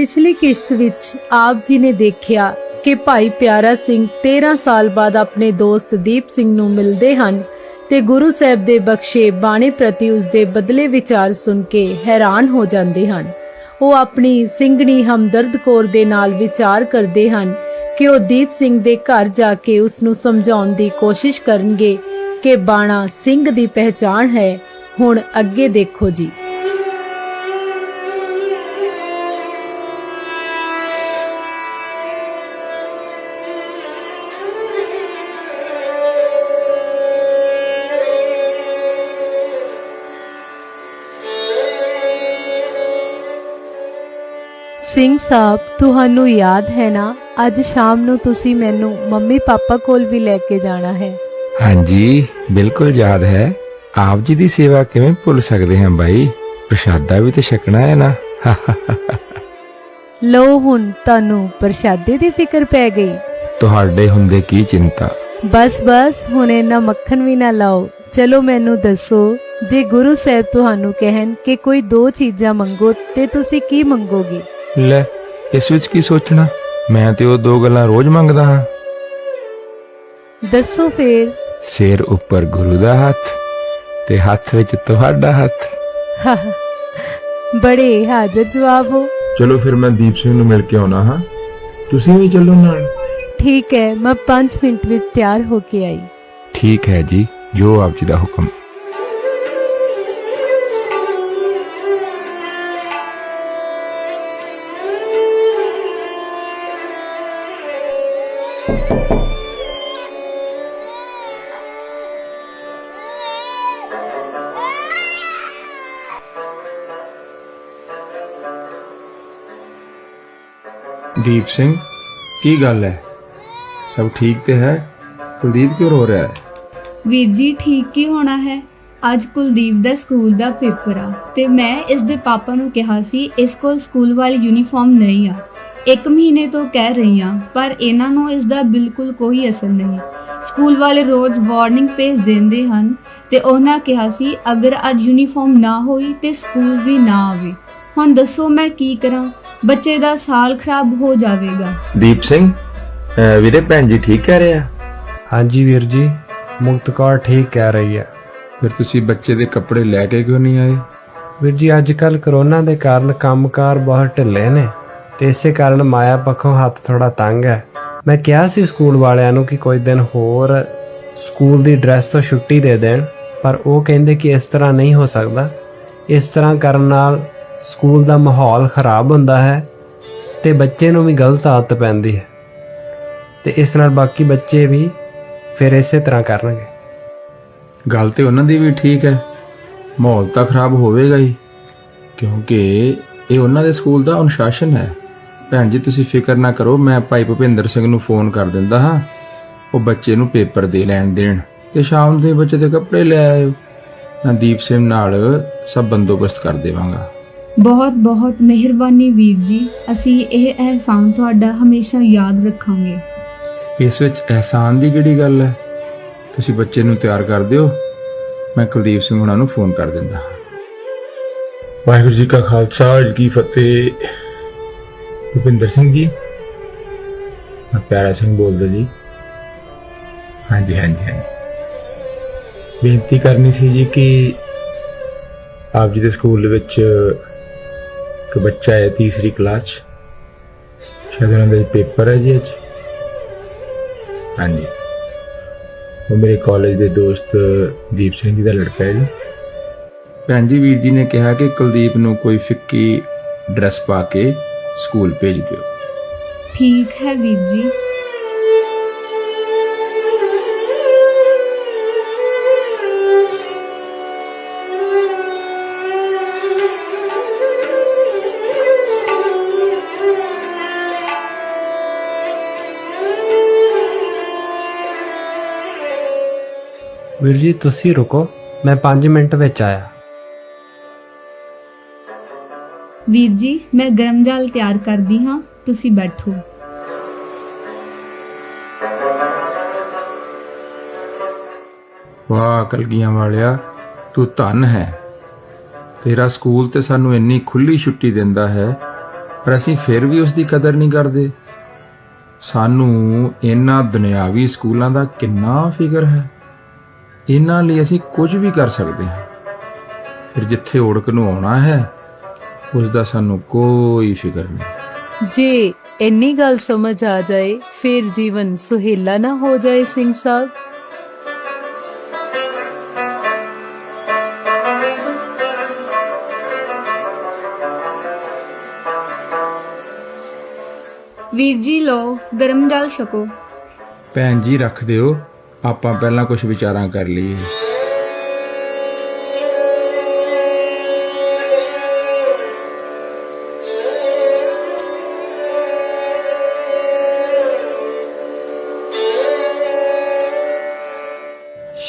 ਪਿਛਲੀ ਕਿਸ਼ਤ ਵਿੱਚ ਆਪ ਜੀ ਨੇ ਦੇਖਿਆ ਕਿ ਭਾਈ ਪਿਆਰਾ ਸਿੰਘ 13 ਸਾਲ ਬਾਅਦ ਆਪਣੇ ਦੋਸਤ ਦੀਪ ਸਿੰਘ ਨੂੰ ਮਿਲਦੇ ਹਨ ਤੇ ਗੁਰੂ ਸਾਹਿਬ ਦੇ ਬਖਸ਼ੇ ਬਾਣੇ ਪ੍ਰਤੀ ਉਸ ਦੇ ਬਦਲੇ ਵਿਚਾਰ ਸੁਣ ਕੇ ਹੈਰਾਨ ਹੋ ਜਾਂਦੇ ਹਨ। ਉਹ ਆਪਣੀ ਸਿੰਘਣੀ ਹਮਦਰਦ ਕੌਰ ਦੇ ਨਾਲ ਵਿਚਾਰ ਕਰਦੇ ਹਨ ਕਿ ਉਹ ਦੀਪ ਸਿੰਘ ਦੇ ਘਰ ਜਾ ਕੇ ਉਸ ਨੂੰ ਸਮਝਾਉਣ ਦੀ ਕੋਸ਼ਿਸ਼ ਕਰਨਗੇ ਕਿ ਬਾਣਾ ਸਿੰਘ ਦੀ ਪਹਿਚਾਣ ਹੈ। ਹੁਣ ਅੱਗੇ ਦੇਖੋ ਜੀ। ਸਿੰਘ ਸਾਹਿਬ ਤੁਹਾਨੂੰ ਯਾਦ ਹੈ ਨਾ? ਅੱਜ ਸ਼ਾਮ ਨੂੰ ਤੁਸੀਂ ਮੈਨੂੰ ਮੰਮੀ ਪਾਪਾ ਕੋਲ ਵੀ ਲੈ ਕੇ ਜਾਣਾ ਹੈ। ਹਾਂਜੀ ਬਿਲਕੁਲ ਯਾਦ ਹੈ। ਆਪ ਜੀ ਦੀ ਸੇਵਾ ਕਿਵੇਂ ਭੁੱਲ ਸਕਦੇ ਹਾਂ ਬਾਈ? ਪ੍ਰਸ਼ਾਦਾ ਵੀ ਤੇ ਛਕਣਾ ਹੈ ਨਾ। ਲਓ ਹੁਣ ਤੁਹਾਨੂੰ ਪ੍ਰਸ਼ਾਦੇ ਦੀ ਫਿਕਰ ਪੈ ਗਈ। ਤੁਹਾਡੇ ਹੁੰਦੇ ਕੀ ਚਿੰਤਾ? ਬਸ ਬਸ ਹੁਣ ਇਹਨਾਂ ਮੱਖਣ ਵੀ ਨਾ ਲਾਓ। ਚਲੋ ਮੈਨੂੰ ਦੱਸੋ ਜੇ ਗੁਰੂ ਸਾਹਿਬ ਤੁਹਾਨੂੰ ਕਹਿਣ ਕਿ ਕੋਈ ਦੋ ਚੀਜ਼ਾਂ ਮੰਗੋ ਤੇ ਤੁਸੀਂ ਕੀ ਮੰਗੋਗੇ? ਲੈ ਇਸ ਵਿੱਚ ਕੀ ਸੋਚਣਾ? ਮੈਂ ਤੇ ਉਹ ਦੋ ਗੱਲਾਂ ਰੋਜ਼ ਮੰਗਦਾ ਹਾਂ। ਦੱਸੋ ਫੇਰ। ਸਿਰ ਉੱਪਰ ਗੁਰੂ ਦਾ ਹੱਥ ਤੇ ਹੱਥ ਵਿੱਚ ਤੁਹਾਡਾ ਹੱਥ। ਬੜੇ ਹਾਜ਼ਰ ਜਵਾਬ ਹੋ। ਚਲੋ ਫਿਰ ਮੈਂ ਦੀਪ ਸਿੰਘ ਨੂੰ ਮਿਲ ਕੇ ਆਉਣਾ ਹਾਂ। ਤੁਸੀਂ ਵੀ ਚੱਲੋ ਨਾਲ। ਠੀਕ ਹੈ ਮੈਂ 5 ਮਿੰਟ ਵਿੱਚ ਤਿਆਰ ਹੋ ਕੇ ਆਈ। ਠੀਕ ਹੈ ਜੀ ਜੋ ਆਪ ਜੀ ਦਾ ਹੁਕਮ। ਦੀਪ ਸਿੰਘ, ਕੀ ਗੱਲ ਹੈ? ਸਭ ਠੀਕ ਤੇ ਹੈ? ਕੁਲਦੀਪ ਕਿਉਂ ਰੋ ਰਿਹਾ ਹੈ? ਵੀਰ ਜੀ, ਠੀਕ ਕੀ ਹੋਣਾ ਹੈ? ਅੱਜ ਕੁਲਦੀਪ ਦਾ ਸਕੂਲ ਦਾ ਪੇਪਰ ਆ ਤੇ ਮੈਂ ਇਸ ਦੇ ਪਾਪਾ ਨੂੰ ਕਿਹਾ ਸੀ, ਇਸ ਕੋਲ ਸਕੂਲ ਵਾਲੀ ਯੂਨੀਫਾਰਮ ਨਹੀਂ ਆ। ਇੱਕ ਮਹੀਨੇ ਤੋਂ ਕਹਿ ਰਹੀ ਆ ਪਰ ਇਹਨਾਂ ਨੂੰ ਇਸ ਦਾ ਬਿਲਕੁਲ ਕੋਈ ਅਸਰ ਨਹੀਂ। ਸਕੂਲ ਵਾਲੇ ਰੋਜ਼ ਵਾਰਨਿੰਗ ਭੇਜ ਦਿੰਦੇ ਹਨ ਤੇ ਉਹਨਾਂ ਕਿਹਾ ਸੀ ਅਗਰ ਅੱਜ ਯੂਨੀਫਾਰਮ ਨਾ ਹੋਈ ਤੇ ਸਕੂਲ ਵੀ ਨਾ ਆਵੇ। ਹੁਣ ਦੱਸੋ ਮੈਂ ਕੀ ਕਰਾਂ? ਬੱਚੇ ਦਾ ਸਾਲ ਖਰਾਬ ਹੋ ਜਾਵੇਗਾ। ਦੀਪ ਸਿੰਘ ਅਹ ਵੀਰੇ ਭੈਣ ਜੀ ਠੀਕ ਕਹਿ ਰਹੇ ਆ? ਹਾਂਜੀ ਵੀਰ ਜੀ ਮੁਕਤ ਕੌਰ ਠੀਕ ਕਹਿ ਰਹੀ ਹੈ। ਫਿਰ ਤੁਸੀਂ ਬੱਚੇ ਦੇ ਕੱਪੜੇ ਲੈ ਕੇ ਕਿਉਂ ਨਹੀਂ ਆਏ? ਵੀਰ ਜੀ ਅੱਜ ਕੱਲ ਕਰੋਨਾ ਦੇ ਕਾਰਨ ਕੰਮਕਾਰ ਬਹੁਤ ਢਿੱਲੇ ਨੇ। ਤੇ ਇਸੇ ਕਾਰਨ ਮਾਇਆ ਪੱਖੋਂ ਹੱਥ ਥੋੜਾ ਤੰਗ ਹੈ। ਮੈਂ ਕਿਹਾ ਸੀ ਸਕੂਲ ਵਾਲਿਆਂ ਨੂੰ ਕਿ ਕੋਈ ਦਿਨ ਹੋਰ ਸਕੂਲ ਦੀ ਡਰੈਸ ਤੋਂ ਛੁੱਟੀ ਦੇ ਦੇਣ, ਪਰ ਉਹ ਕਹਿੰਦੇ ਕਿ ਇਸ ਤਰ੍ਹਾਂ ਨਹੀਂ ਹੋ ਸਕਦਾ। ਇਸ ਤਰ੍ਹਾਂ ਕਰਨ ਨਾਲ ਸਕੂਲ ਦਾ ਮਾਹੌਲ ਖਰਾਬ ਹੁੰਦਾ ਹੈ ਤੇ ਬੱਚੇ ਨੂੰ ਵੀ ਗਲਤ ਆਦਤ ਪੈਂਦੀ ਹੈ। ਤੇ ਇਸ ਨਾਲ ਬਾਕੀ ਬੱਚੇ ਵੀ ਫਿਰ ਇਸੇ ਤਰ੍ਹਾਂ ਕਰਨਗੇ। ਗੱਲ ਤੇ ਉਹਨਾਂ ਦੀ ਵੀ ਠੀਕ ਹੈ। ਮਾਹੌਲ ਤਾਂ ਖਰਾਬ ਹੋਵੇਗਾ ਹੀ, ਕਿਉਂਕਿ ਇਹ ਉਹਨਾਂ ਦੇ ਸਕੂਲ ਦਾ ਅਨੁਸ਼ਾਸਨ ਹੈ। ਭੈਣ ਜੀ ਤੁਸੀਂ ਫਿਕਰ ਨਾ ਕਰੋ ਮੈਂ ਭਾਈ ਭੁਪਿੰਦਰ ਸਿੰਘ ਨੂੰ ਫੋਨ ਕਰ ਦਿੰਦਾ ਹਾਂ। ਉਹ ਬੱਚੇ ਨੂੰ ਪੇਪਰ ਦੇ ਲੈਣ ਦੇਣ ਤੇ ਸ਼ਾਮ ਦੇ ਬੱਚੇ ਦੇ ਕੱਪੜੇ ਲੈ ਆਇਓ। ਮੈਂ ਦੀਪ ਸਿੰਘ ਨਾਲ ਸਭ ਬੰਦੋਬਸਤ ਕਰ ਦੇਵਾਂਗਾ। ਬਹੁਤ ਬਹੁਤ ਮਿਹਰਬਾਨੀ ਵੀਰ ਜੀ। ਅਸੀਂ ਇਹ ਅਹਿਸਾਨ ਤੁਹਾਡਾ ਹਮੇਸ਼ਾ ਯਾਦ ਰੱਖਾਂਗੇ। ਇਸ ਵਿੱਚ ਅਹਿਸਾਨ ਦੀ ਕਿਹੜੀ ਗੱਲ ਹੈ? ਤੁਸੀਂ ਬੱਚੇ ਨੂੰ ਤਿਆਰ ਕਰ ਦਿਓ। ਮੈਂ ਕੁਲਦੀਪ ਸਿੰਘ ਉਹਨਾਂ ਨੂੰ ਫੋਨ ਕਰ ਦਿੰਦਾ ਹਾਂ। ਵਾਹਿਗੁਰੂ ਜੀ ਕਾ ਖਾਲਸਾ ਜੀ ਕੀ ਫਤਿਹ। ਭੁਪਿੰਦਰ ਸਿੰਘ ਜੀ। ਮੈਂ ਪਿਆਰਾ ਸਿੰਘ ਬੋਲਦਾ ਜੀ। ਹਾਂਜੀ ਹਾਂਜੀ ਹਾਂਜੀ। ਬੇਨਤੀ ਕਰਨੀ ਸੀ ਜੀ ਕਿ ਆਪ ਜੀ ਦੇ ਸਕੂਲ ਦੇ ਵਿੱਚ ਇੱਕ ਬੱਚਾ ਹੈ ਤੀਸਰੀ ਕਲਾਸ 'ਚ। ਸ਼ਾਇਦ ਉਹਨਾਂ ਦਾ ਪੇਪਰ ਹੈ ਜੀ ਅੱਜ। ਹਾਂਜੀ। ਉਹ ਮੇਰੇ ਕਾਲਜ ਦੇ ਦੋਸਤ ਦੀਪ ਸਿੰਘ ਜੀ ਦਾ ਲੜਕਾ ਹੈ ਜੀ। ਭੈਣ ਜੀ, ਵੀਰ ਜੀ ਨੇ ਕਿਹਾ ਕਿ ਕੁਲਦੀਪ ਨੂੰ ਕੋਈ ਫਿੱਕੀ ਡਰੈਸ ਪਾ ਕੇ ਸਕੂਲ ਭੇਜ ਦਿਓ। ਠੀਕ ਹੈ ਵੀਰ ਜੀ। ਵੀਰ ਜੀ ਤੁਸੀਂ ਰੁਕੋ। ਮੈਂ 5 ਮਿੰਟ ਵਿੱਚ ਆਇਆ। ਵੀਰ ਜੀ, ਮੈਂ ਗਰਮ ਜਲ ਤਿਆਰ ਕਰਦੀ ਹਾਂ। ਤੁਸੀਂ ਬੈਠੋ। ਵਾਹ, ਕਲਗੀਆਂ ਵਾਲਿਆ, ਤੂੰ ਧਨ ਹੈ। ਤੇਰਾ ਸਕੂਲ ਤੇ ਸਾਨੂੰ ਇੰਨੀ ਖੁੱਲੀ ਛੁੱਟੀ ਦਿੰਦਾ ਹੈ, ਪਰ ਅਸੀਂ ਫਿਰ ਵੀ ਉਸ ਦੀ ਕਦਰ ਨਹੀਂ ਕਰਦੇ। ਸਾਨੂੰ ਇਹਨਾਂ ਦੁਨਿਆਵੀ ਸਕੂਲਾਂ ਦਾ ਕਿੰਨਾ ਫਿਕਰ ਹੈ। ਇਹਨਾਂ ਲਈ ਅਸੀਂ ਕੁਝ ਵੀ ਕਰ ਸਕਦੇ ਹਾਂ। ਫਿਰ ਜਿੱਥੇ ਓੜਕ ਨੂੰ ਆਉਣਾ ਹੈ ਉਸ ਦਾ ਸਾਨੂੰ ਕੋਈ ਫਿਕਰ ਨਹੀਂ। ਜੇ ਇੰਨੀ ਗੱਲ ਸਮਝ ਆ ਜਾਏ ਫਿਰ ਜੀਵਨ ਸੁਹੇਲਾ ਨਾ ਹੋ ਜਾਏ ਸਿੰਘ ਸਾਹਿਬ। ਵੀਰ ਜੀ ਲੋ ਗਰਮ ਜਲ ਛਕੋ। ਭੈਣ ਜੀ ਰੱਖ ਦਿਓ। ਆਪਾਂ ਪਹਿਲਾਂ ਕੁਝ ਵਿਚਾਰਾਂ ਕਰ ਲਈਏ।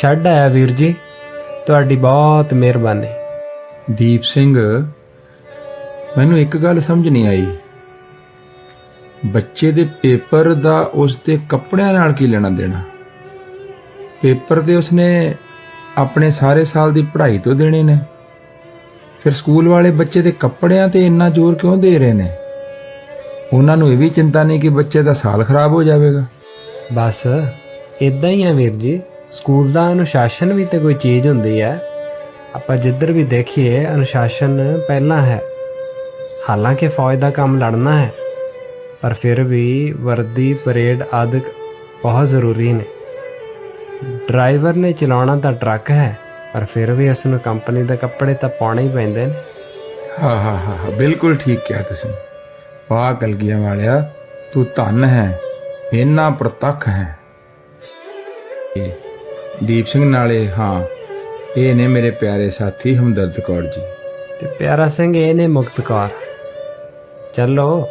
ਛੱਡ ਆਇਆ ਵੀਰ ਜੀ। ਤੁਹਾਡੀ ਬਹੁਤ ਮਿਹਰਬਾਨੀ। ਦੀਪ ਸਿੰਘ ਮੈਨੂੰ ਇੱਕ ਗੱਲ ਸਮਝ ਨਹੀਂ ਆਈ। ਬੱਚੇ ਦੇ ਪੇਪਰ ਦਾ ਉਸ ਦੇ ਕੱਪੜਿਆਂ ਨਾਲ ਕੀ ਲੈਣਾ ਦੇਣਾ? ਪੇਪਰ ਤੇ ਉਸਨੇ ਆਪਣੇ ਸਾਰੇ ਸਾਲ ਦੀ ਪੜ੍ਹਾਈ ਤੋਂ ਦੇਣੇ ਨੇ। ਫਿਰ ਸਕੂਲ ਵਾਲੇ ਬੱਚੇ ਦੇ ਕੱਪੜਿਆਂ ਤੇ ਇੰਨਾ ਜ਼ੋਰ ਕਿਉਂ ਦੇ ਰਹੇ ਨੇ? ਉਹਨਾਂ ਨੂੰ ਇਹ ਵੀ ਚਿੰਤਾ ਨਹੀਂ ਕਿ ਬੱਚੇ ਦਾ ਸਾਲ ਖਰਾਬ ਹੋ ਜਾਵੇਗਾ। ਬਸ ਇਦਾਂ ਹੀ ਆ ਵੀਰ ਜੀ। ਸਕੂਲ ਦਾ ਅਨੁਸ਼ਾਸਨ ਵੀ ਤੇ ਕੋਈ ਚੀਜ਼ ਹੁੰਦੀ ਹੈ। ਆਪਾਂ ਜਿੱਧਰ ਵੀ ਦੇਖੀਏ ਅਨੁਸ਼ਾਸਨ ਪਹਿਲਾਂ ਹੈ। ਹਾਲਾਂਕਿ ਫੌਜ ਦਾ ਕੰਮ ਲੜਨਾ ਹੈ ਪਰ ਫਿਰ ਵੀ ਵਰਦੀ ਪਰੇਡ ਆਦਿਕ ਬਹੁਤ ਜ਼ਰੂਰੀ ਨੇ। ਡਰਾਈਵਰ ਨੇ ਚਲਾਉਣਾ ਤਾਂ ਟਰੱਕ ਹੈ ਪਰ ਫਿਰ ਵੀ ਉਸ ਨੂੰ ਕੰਪਨੀ ਦੇ ਕੱਪੜੇ ਤਾਂ ਪਾਉਣੇ ਹੀ ਪੈਂਦੇ ਨੇ। ਹਾਂ ਹਾਂ ਹਾਂ ਹਾਂ, ਬਿਲਕੁਲ ਠੀਕ ਕਿਹਾ ਤੁਸੀਂ। ਵਾਹ ਕਲਗੀਆਂ ਵਾਲਿਆ ਤੂੰ ਧੰਨ ਹੈ ਇੰਨਾ ਪ੍ਰਤੱਖ ਹੈ। ਇਹ ਦੀਪ ਸਿੰਘ ਨਾਲੇ ਹਾਂ ਇਹ ਨੇ ਮੇਰੇ ਪਿਆਰੇ ਸਾਥੀ ਹਮਦਰਦ ਕੌਰ ਜੀ। ਤੇ ਪਿਆਰਾ ਸਿੰਘ ਇਹ ਨੇ ਮੁਕਤ ਕੌਰ। ਚਲੋ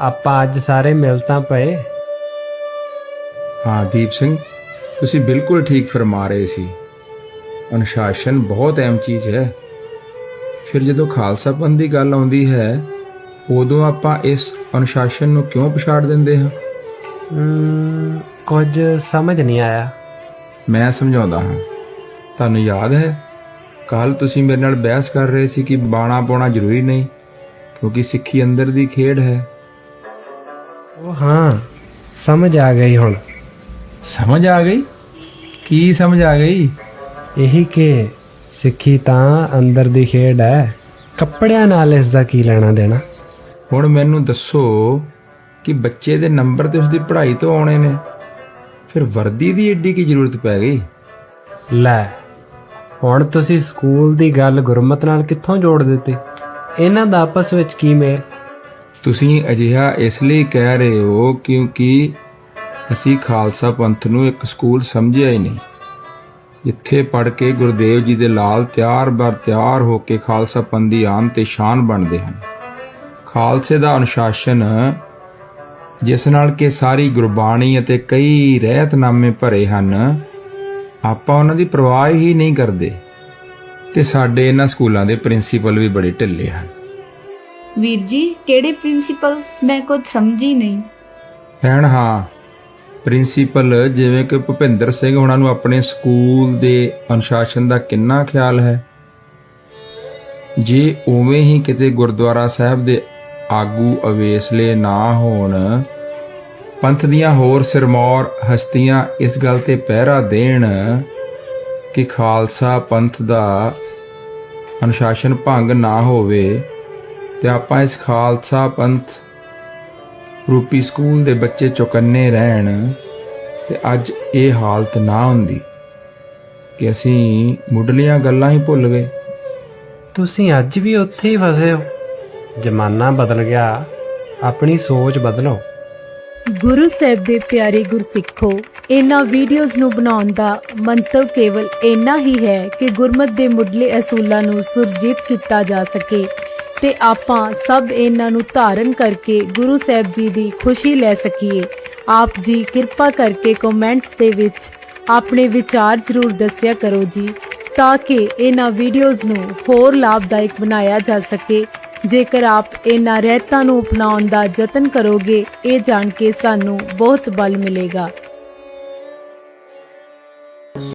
ਆਪਾਂ ਅੱਜ ਸਾਰੇ ਮਿਲ ਤਾਂ ਪਏ। ਹਾਂ ਦੀਪ ਸਿੰਘ ਤੁਸੀਂ ਬਿਲਕੁਲ ਠੀਕ ਫਰਮਾ ਰਹੇ ਸੀ। ਅਨੁਸ਼ਾਸਨ ਬਹੁਤ ਅਹਿਮ ਚੀਜ਼ ਹੈ। ਫਿਰ ਜਦੋਂ ਖਾਲਸਾ ਪੰਥ ਦੀ ਗੱਲ ਆਉਂਦੀ ਹੈ ਉਦੋਂ ਆਪਾਂ ਇਸ ਅਨੁਸ਼ਾਸਨ ਨੂੰ ਕਿਉਂ ਪਛਾੜ ਦਿੰਦੇ ਹਾਂ? ਕੁਝ ਸਮਝ ਨਹੀਂ ਆਇਆ। ਮੈਂ ਸਮਝਾਉਂਦਾ ਹਾਂ। ਤੁਹਾਨੂੰ ਯਾਦ ਹੈ? ਕੱਲ ਤੁਸੀਂ ਮੇਰੇ ਨਾਲ ਬਹਿਸ ਕਰ ਰਹੇ ਸੀ ਕਿ ਬਾਣਾ ਪਾਉਣਾ ਜ਼ਰੂਰੀ ਨਹੀਂ ਕਿਉਂਕਿ ਸਿੱਖੀ ਅੰਦਰ ਦੀ ਖੇਡ ਹੈ। ਉਹ ਹਾਂ ਸਮਝ ਆ ਗਈ ਹੁਣ। ਸਮਝ ਆ ਗਈ? ਕੀ ਸਮਝ ਆ ਗਈ? ਇਹੀ ਕਿ ਸਿੱਖੀ ਤਾਂ ਅੰਦਰ ਦੀ ਖੇਡ ਹੈ। ਕੱਪੜਿਆਂ ਨਾਲ ਇਸ ਦਾ ਕੀ ਲੈਣਾ ਦੇਣਾ? ਹੁਣ ਮੈਨੂੰ ਦੱਸੋ ਕਿ ਬੱਚੇ ਦੇ ਨੰਬਰ ਤੇ ਉਸਦੀ ਪੜ੍ਹਾਈ ਤੋਂ ਆਉਣੇ ਨੇ। ਫਿਰ ਵਰਦੀ ਦੀ ਏਡੀ ਕੀ ਜ਼ਰੂਰਤ ਪੈ ਗਈ? ਲੈ ਹੁਣ ਤੁਸੀਂ ਸਕੂਲ ਦੀ ਗੱਲ ਗੁਰਮਤ ਨਾਲ ਕਿੱਥੋਂ ਜੋੜ ਦਿੱਤੀ? ਇਹਨਾਂ ਦਾ ਆਪਸ ਵਿੱਚ ਕੀ ਮੇਲ? ਤੁਸੀਂ ਅਜਿਹਾ ਇਸ ਲਈ ਕਹਿ ਰਹੇ ਹੋ ਕਿਉਂਕਿ ਅਸੀਂ ਖਾਲਸਾ ਪੰਥ ਨੂੰ ਇੱਕ ਸਕੂਲ ਸਮਝਿਆ ਹੀ ਨਹੀਂ। ਜਿੱਥੇ ਪੜ ਕੇ ਗੁਰਦੇਵ ਜੀ ਦੇ ਲਾਲ ਤਿਆਰ ਬਰ ਤਿਆਰ ਹੋ ਕੇ ਖਾਲਸਾ ਪੰਥ ਦੀ ਆਨ ਤੇ ਸ਼ਾਨ ਬਣਦੇ ਹਨ। ਖਾਲਸੇ ਦਾ ਅਨੁਸ਼ਾਸਨ ਜਿਸ ਨਾਲ ਕਿ ਸਾਰੀ ਗੁਰਬਾਣੀ ਅਤੇ ਕਈ ਰਹਿਤਨਾਮੇ ਭਰੇ ਹਨ ਆਪਾਂ ਉਹਨਾਂ ਦੀ ਪਰਵਾਹ ਹੀ ਨਹੀਂ ਕਰਦੇ ਤੇ ਸਾਡੇ ਇਹਨਾਂ ਸਕੂਲਾਂ ਦੇ ਪ੍ਰਿੰਸੀਪਲ ਵੀ ਬੜੇ ਢਿੱਲੇ ਹਨ। ਵੀਰ ਜੀ ਕਿਹੜੇ ਪ੍ਰਿੰਸੀਪਲ? ਮੈਂ ਕੁਝ ਸਮਝੀ ਨਹੀਂ। ਭੈਣ ਹਾਂ ਪ੍ਰਿੰਸੀਪਲ ਜਿਵੇਂ ਕਿ ਭੁਪਿੰਦਰ ਸਿੰਘ ਉਹਨਾਂ ਨੂੰ ਆਪਣੇ ਸਕੂਲ ਦੇ ਅਨੁਸ਼ਾਸਨ ਦਾ ਕਿੰਨਾ ਖਿਆਲ ਹੈ? ਜੇ ਉਵੇਂ ਹੀ ਕਿਤੇ ਗੁਰਦੁਆਰਾ ਸਾਹਿਬ ਦੇ ਆਗੂ ਅਵੇਸਲੇ ਨਾ ਹੋਣ। ਪੰਥ ਦੀਆਂ ਹੋਰ ਸਿਰਮੌਰ ਹਸਤੀਆਂ ਇਸ ਗੱਲ ਤੇ ਪਹਿਰਾ ਦੇਣ ਕਿ ਖਾਲਸਾ ਪੰਥ ਦਾ ਅਨੁਸ਼ਾਸਨ ਭੰਗ ਨਾ ਹੋਵੇ ਤੇ ਆਪਾਂ ਇਸ ਖਾਲਸਾ ਪੰਥ ਰੂਪੀ ਸਕੂਲ ਦੇ ਬੱਚੇ ਚੁਕੰਨੇ ਰਹਿਣ ਤੇ ਅੱਜ ਇਹ ਹਾਲਤ ਨਾ ਹੁੰਦੀ ਕਿ ਅਸੀਂ ਮੁੱਢਲੀਆਂ ਗੱਲਾਂ ਹੀ ਭੁੱਲ ਗਏ। ਤੁਸੀਂ ਅੱਜ ਵੀ ਉੱਥੇ ਹੀ ਫਸੇ ਹੋ। ਜ਼ਮਾਨਾ ਬਦਲ ਗਿਆ। ਆਪਣੀ ਸੋਚ ਬਦਲੋ। ਗੁਰੂ ਸਾਹਿਬ ਦੇ ਪਿਆਰੇ ਗੁਰਸਿੱਖੋ, ਇਹਨਾਂ ਵੀਡੀਓਜ਼ ਨੂੰ ਬਣਾਉਣ ਦਾ ਮੰਤਵ ਕੇਵਲ ਇੰਨਾ ਹੀ ਹੈ ਕਿ ਗੁਰਮਤ ਦੇ ਮੁੱਢਲੇ ਅਸੂਲਾਂ ਨੂੰ ਸੁਰਜੀਤ ਕੀਤਾ ਜਾ ਸਕੇ ਤੇ ਆਪਾਂ ਸਭ ਇਹਨਾਂ ਨੂੰ ਧਾਰਨ ਕਰਕੇ ਗੁਰੂ ਸਾਹਿਬ ਜੀ ਦੀ ਖੁਸ਼ੀ ਲੈ ਸਕੀਏ। ਆਪ ਜੀ ਕਿਰਪਾ ਕਰਕੇ ਕਮੈਂਟਸ ਦੇ ਵਿੱਚ ਆਪਣੇ ਵਿਚਾਰ ਜ਼ਰੂਰ ਦੱਸਿਆ ਕਰੋ ਜੀ, ਤਾਂ ਕਿ ਇਹਨਾਂ ਵੀਡੀਓਜ਼ ਨੂੰ ਹੋਰ ਲਾਭਦਾਇਕ ਬਣਾਇਆ ਜਾ ਸਕੇ। ਜੇਕਰ ਆਪ ਇਹਨਾਂ ਰਹਿਤਾਂ ਨੂੰ ਅਪਣਾਉਣ ਦਾ ਯਤਨ ਕਰੋਗੇ, ਇਹ ਜਾਣ ਕੇ ਸਾਨੂੰ ਬਹੁਤ ਬਲ ਮਿਲੇਗਾ।